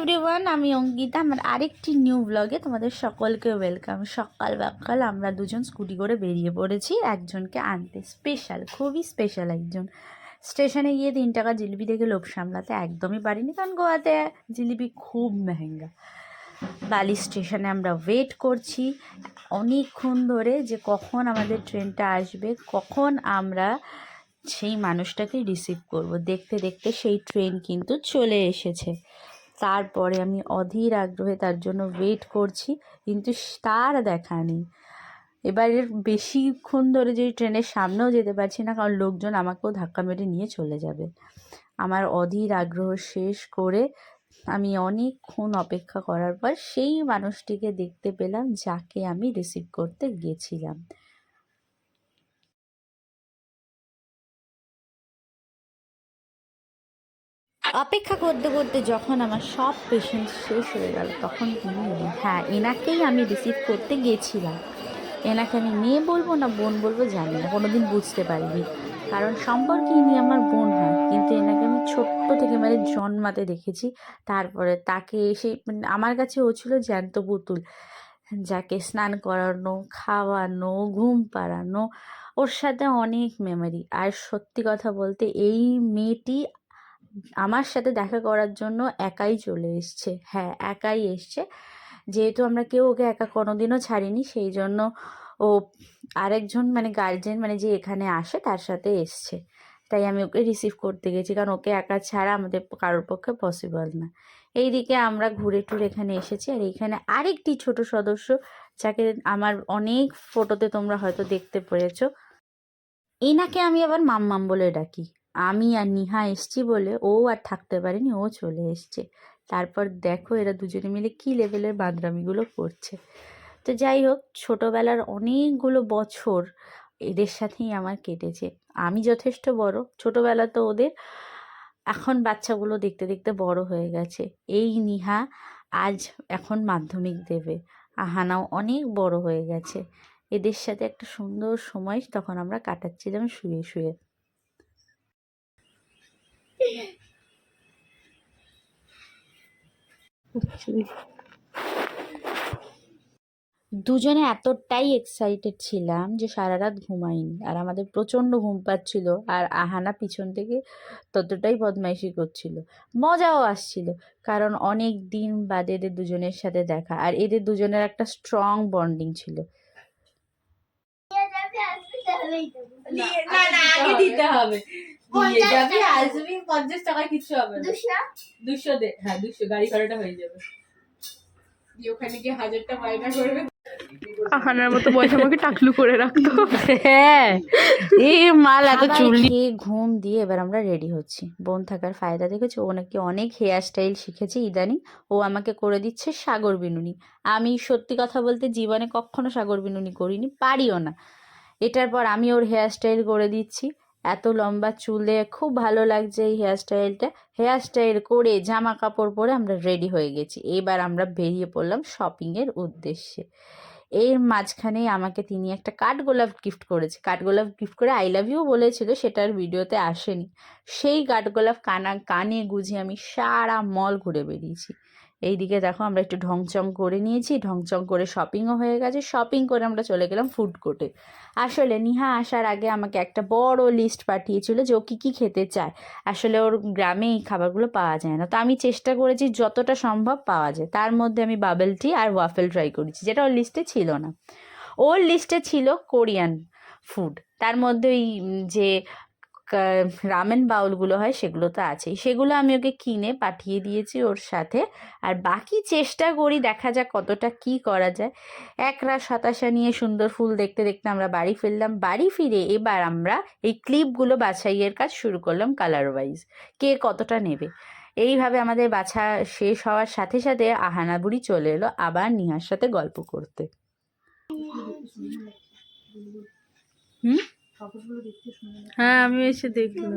Everyone আমি অঙ্কিতা, আমার আরেকটি নিউ ব্লগে তোমাদের সকলকে ওয়েলকাম সকাল সকাল আমরা দুজন স্কুটি করে বেরিয়ে পড়েছি, একজনকে আনতে স্পেশাল খুবই স্পেশাল একজন। স্টেশনে গিয়ে তিন টাকা জিলিপি দেখে লোভ সামলাতে একদমই পারিনি, কারণ গোয়াতে জিলিপি খুব মেহেঙ্গা। বালি স্টেশনে আমরা ওয়েট করছি, অনেকক্ষণ ধরে যে কখন আমাদের ট্রেনটা আসবে, কখন আমরা সেই মানুষটাকে রিসিভ করব। দেখতে দেখতে সেই ট্রেন কিন্তু চলে এসেছে। তারপরে আমি অধীর আগ্রহে তার জন্য ওয়েট করছি, কিন্তু তার দেখা নেই। এবারের বেশিক্ষণ ধরে যদি ট্রেনের সামনেও যেতে পারছি না, কারণ লোকজন আমাকেও ধাক্কা মেরে নিয়ে চলে যাবে। আমার অধীর আগ্রহ শেষ করে আমি অনেকক্ষণ অপেক্ষা করার পর সেই মানুষটিকে দেখতে পেলাম, যাকে আমি রিসিভ করতে গেছিলাম। অপেক্ষা করতে করতে যখন আমার সব পেশেন্ট শেষ হয়ে গেল, তখন তিনি হ্যাঁ এনাকেই আমি রিসিভ করতে গেছিলাম। এনাকে আমি মেয়ে বলব না বোন বলব জানি না কোনো দিন বুঝতে পারিনি। কারণ সম্পর্কে ইনি আমার বোন হয়, কিন্তু এনাকে আমি ছোট্ট থেকে মানে জন্মাতে দেখেছি। তারপরে তাকে এসে মানে আমার কাছে ও ছিল জ্যান্ত পুতুল। যাকে স্নান করানো, খাওয়ানো, ঘুম পাড়ানো, ওর সাথে অনেক মেমোরি আর সত্যি কথা বলতে এই মেয়েটি আমার সাথে দেখা করার জন্য একাই চলে এসছে। হ্যাঁ একাই এসছে। যেহেতু আমরা কেউ ওকে একা কোনোদিনও ছাড়িনি, সেই জন্য ও আরেকজন মানে গার্জেন মানে যে এখানে আসে, তার সাথে এসছে। তাই আমি ওকে রিসিভ করতে গেছি, কারণ ওকে একা ছাড়া আমাদের কারোর পক্ষে পসিবল না। এইদিকে আমরা ঘুরে টুরে এখানে এসেছি, আর এইখানে আরেকটি ছোট সদস্য, যাকে আমার অনেক ফটোতে তোমরা হয়তো দেখতে পেরেছ। এনাকে আমি আবার মাম্মাম বলে ডাকি। আমি আর নিহা এসছি বলে ও আর থাকতে পারেনি, ও চলে এসছে। তারপর দেখো এরা দুজনে মিলে কী লেভেলের বাঁদরামিগুলো করছে। তো যাই হোক, ছোটোবেলার অনেকগুলো বছর এদের সাথেই আমার কেটেছে। আমি যথেষ্ট বড়, ছোটোবেলা তো ওদের, এখন বাচ্চাগুলো দেখতে দেখতে বড় হয়ে গেছে। এই নিহা আজ এখন মাধ্যমিক দেবে। আহানাও অনেক বড় হয়ে গেছে। এদের সাথে একটা সুন্দর সময় তখন আমরা কাটাচ্ছিলাম শুয়ে শুয়ে। দুজনে এতটাই এক্সাইটেড ছিলাম যে সারা রাত ঘুমাইনি আর আমাদের প্রচণ্ড ঘুম পাচ্ছিল আর আহানা পিছন থেকে ততটাই বদমাইশি করছিল। মজাও আসছিল কারণ অনেক দিন বাদে এদের দুজনের সাথে দেখা আর এদের দুজনের একটা স্ট্রং বন্ডিং ছিল। না না আগে দিতে হবে। দিয়ে যাবি? আসবি পঞ্চাশ টাকা কিছু হবে না। দুশো? দে হ্যাঁ দুশো। গাড়ি ভাড়াটা হয়ে যাবে। দিয়ে ওখানে গিয়ে হাজারটা বায়না করবে। আহানার মতো বয়স আমাকে টাকলু করে রাখতো। হ্যাঁ। এই মাল এত চুল ঘুম দিয়ে এবার আমরা রেডি হচ্ছি। বোন থাকার ফায়দা দেখেছি? ও নাকি অনেক হেয়ার স্টাইল শিখেছে ইদানিং। ও আমাকে করে দিচ্ছে সাগর বিনুনি। আমি সত্যি কথা বলতে জীবনে কখনো সাগর বিনুনি করিনি পারিও না। এটার পর আমি ওর হেয়ার স্টাইল করে দিচ্ছি। এত লম্বা চুলে খুব ভালো লাগছে এই হেয়ার স্টাইলটা হেয়ার স্টাইল করে জামা কাপড় পরে আমরা রেডি হয়ে গেছি। এবার আমরা বেরিয়ে পড়লাম শপিংয়ের উদ্দেশ্যে। এর মাঝখানেই আমাকে তিনি একটা কাঠগোলাপ গিফট করেছে। কাঠগোলাপ গিফট করে আই লাভ ইউ বলেছিল, সেটার ভিডিওতে আসেনি। সেই কাঠগোলাপ কানা, কানে গুঁজে আমি সারা মল ঘুরে বেরিয়েছি। এইদিকে দেখো আমরা একটু ঢংচং করে নিয়েছি, ঢংচং করে শপিংও হয়ে গেছে। শপিং করে আমরা চলে গেলাম ফুড কোর্টে আসলে নিহা আসার আগে আমাকে একটা বড় লিস্ট পাঠিয়েছিল যে ও কী কী খেতে চায়। আসলে ওর গ্রামে এই খাবারগুলো পাওয়া যায় না। তো আমি চেষ্টা করেছি যতটা সম্ভব পাওয়া যায়। তার মধ্যে আমি বাবেল টি আর ওয়াফেল ট্রাই করেছি, যেটা ওর লিস্টে ছিল না। ওর লিস্টে ছিল কোরিয়ান ফুড তার মধ্যে ওই যে রামেন বাউলগুলো হয়, সেগুলো তো আছেই। সেগুলো আমি ওকে কিনে পাঠিয়ে দিয়েছি ওর সাথে। আর বাকি চেষ্টা করি দেখা যাক কতটা কি করা যায়। এক রাত হতাশা নিয়ে সুন্দর ফুল দেখতে দেখতে আমরা বাড়ি ফিরলাম। বাড়ি ফিরে এবার আমরা এই ক্লিপগুলো বাছাইয়ের কাজ শুরু করলাম কালার ওয়াইজ কে কতটা নেবে? এইভাবে আমাদের বাছা শেষ হওয়ার সাথে সাথে আহানা বুড়ি চলে এলো আবার নিহার সাথে গল্প করতে। হুম? হ্যাঁ আমি এসে দেখলাম।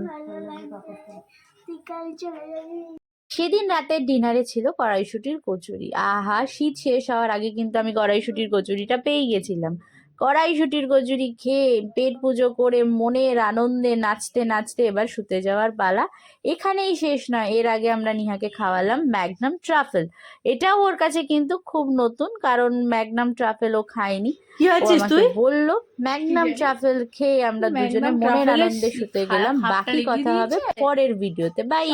সেদিন রাতের ডিনারে ছিল কড়াইশুটির কচুরি। আহা শীত শেষ হওয়ার আগে কিন্তু আমি কড়াইশুটির কচুরিটা পেয়ে গেছিলাম। কড়াইশুটির কচুরি খেয়ে পেট পুজো করে মনের আনন্দে নাচতে নাচতে এবার শুতে যাওয়ার পালা। এখানেই শেষ নয় এর আগে আমরা নিহাকে খাওয়ালাম ম্যাগনাম ট্রাফেল। এটাও ওর কাছে কিন্তু খুব নতুন কারণ ম্যাগনাম ট্রাফেল ও খায়নি। কি ও আছিস তুই? বলল ম্যাগনাম ট্রাফেল খেয়ে আমরা দুজনে মনের আনন্দে শুতে গেলাম। বাকি কথা হবে পরের ভিডিওতে। বাই